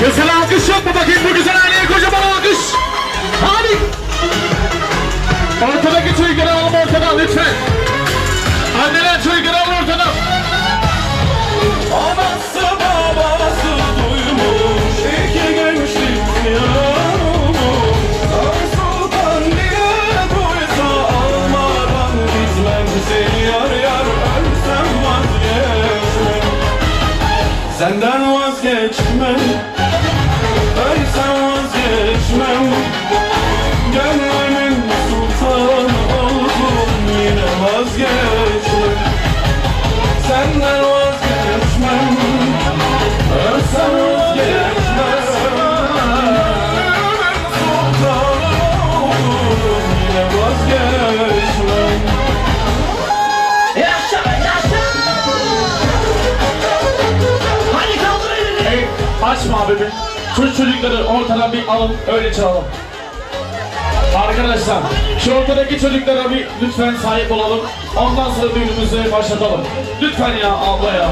Güzel alkış yok mu bakayım bu güzel aileye kocaman alkış. Hadi. Ortadaki çocukları alalım ortadan lütfen. Anneler çocukları Şu çocukları ortadan bir alın, öyle çalalım. Arkadaşlar, şu ortadaki çocuklara bir lütfen sahip olalım. Ondan sonra düğünümüzü başlatalım. Lütfen ya abla ya.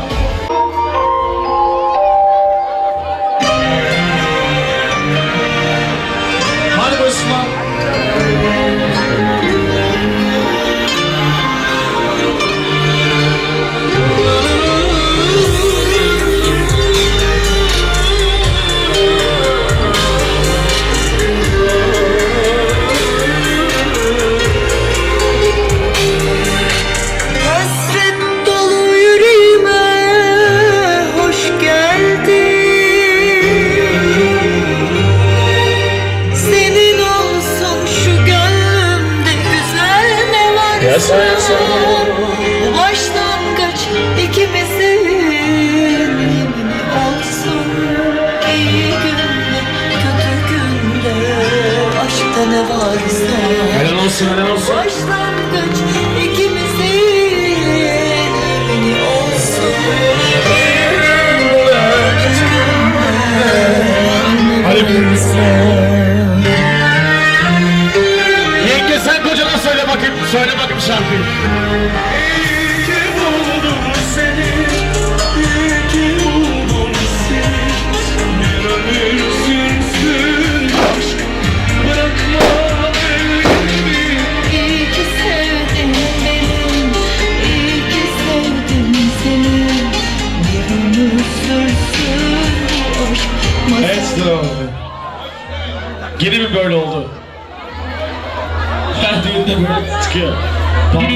Esra oldu. Gene mi böyle oldu? Her düğünde böyle çıkıyor. Tamam.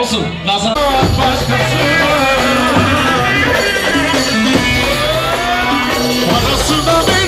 Olsun. Nazar. Başkası var. Parası da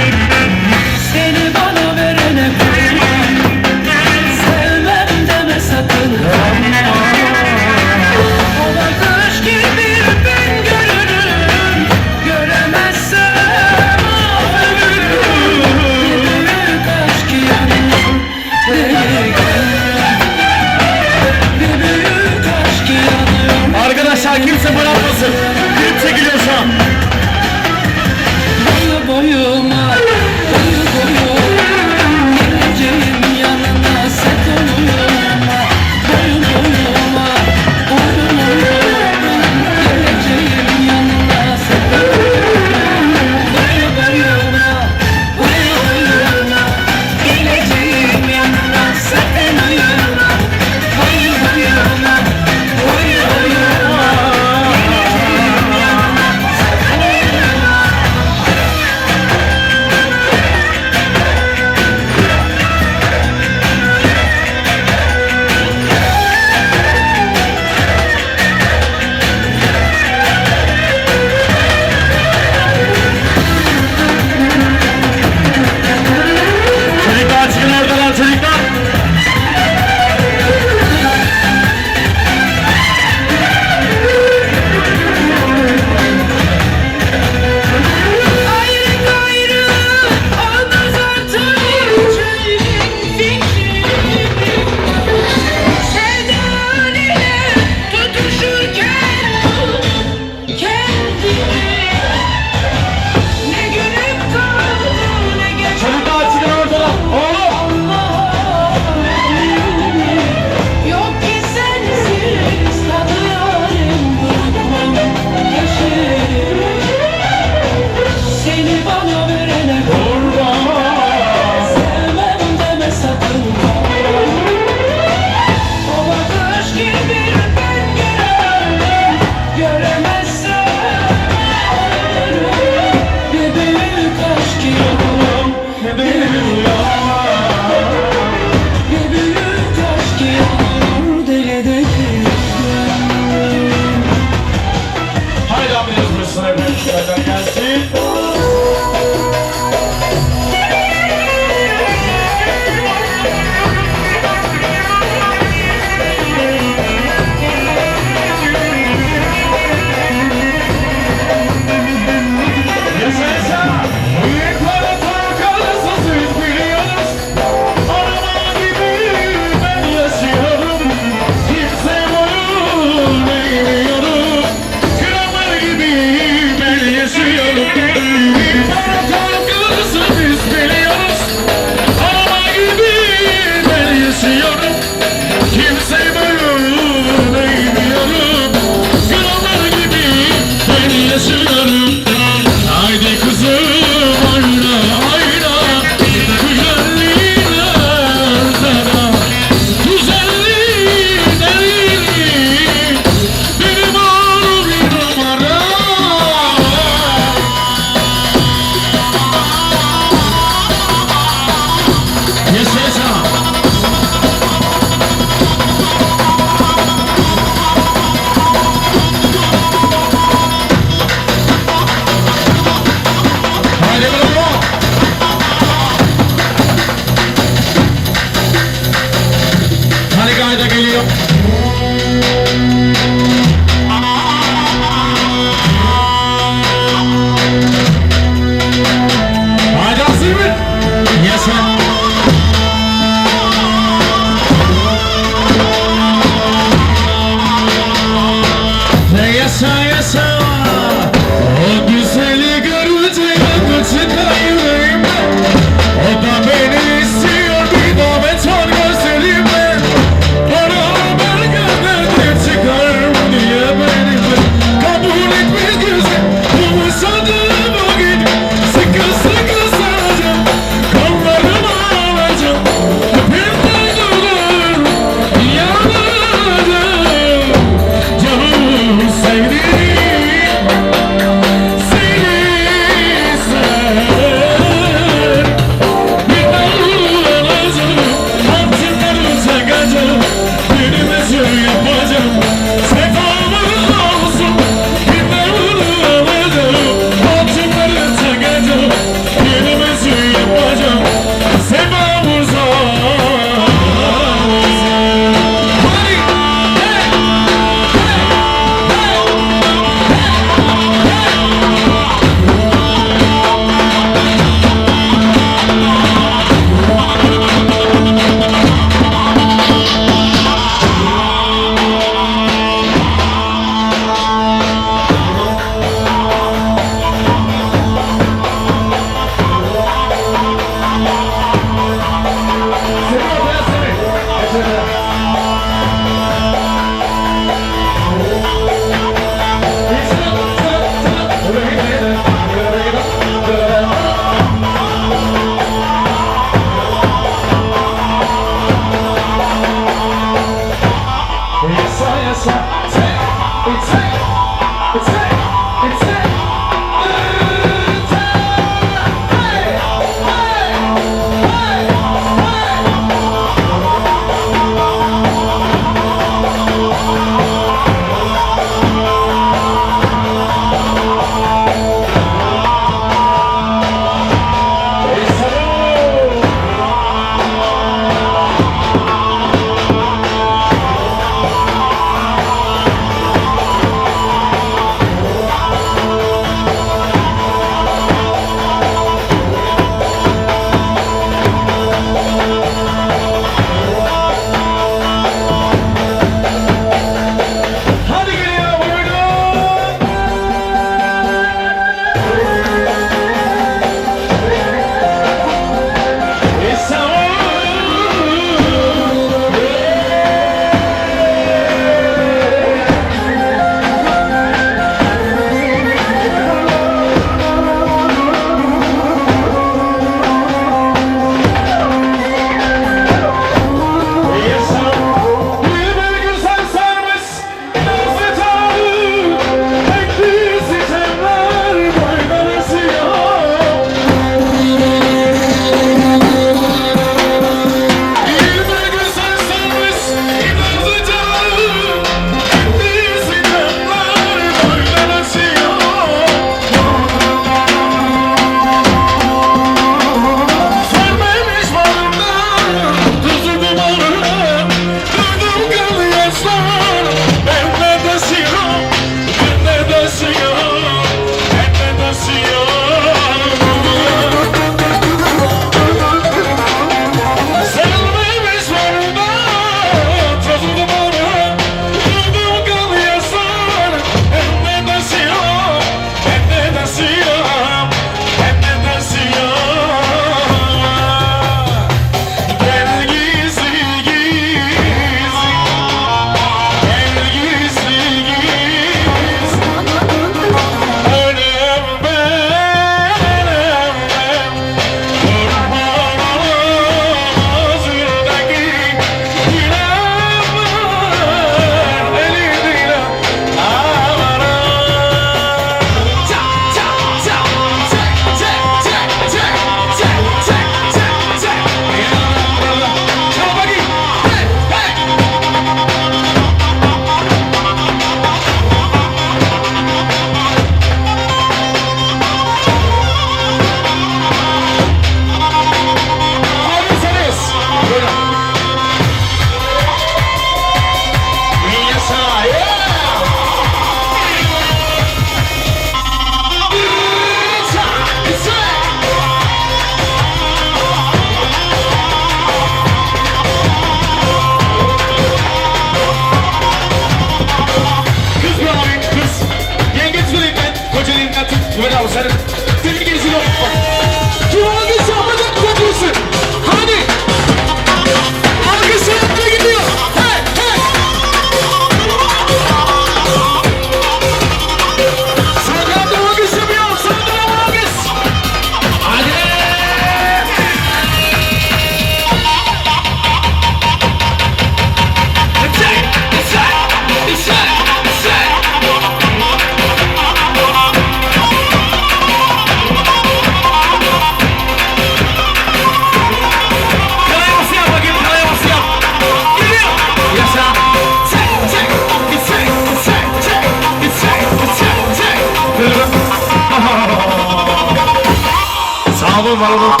Allahu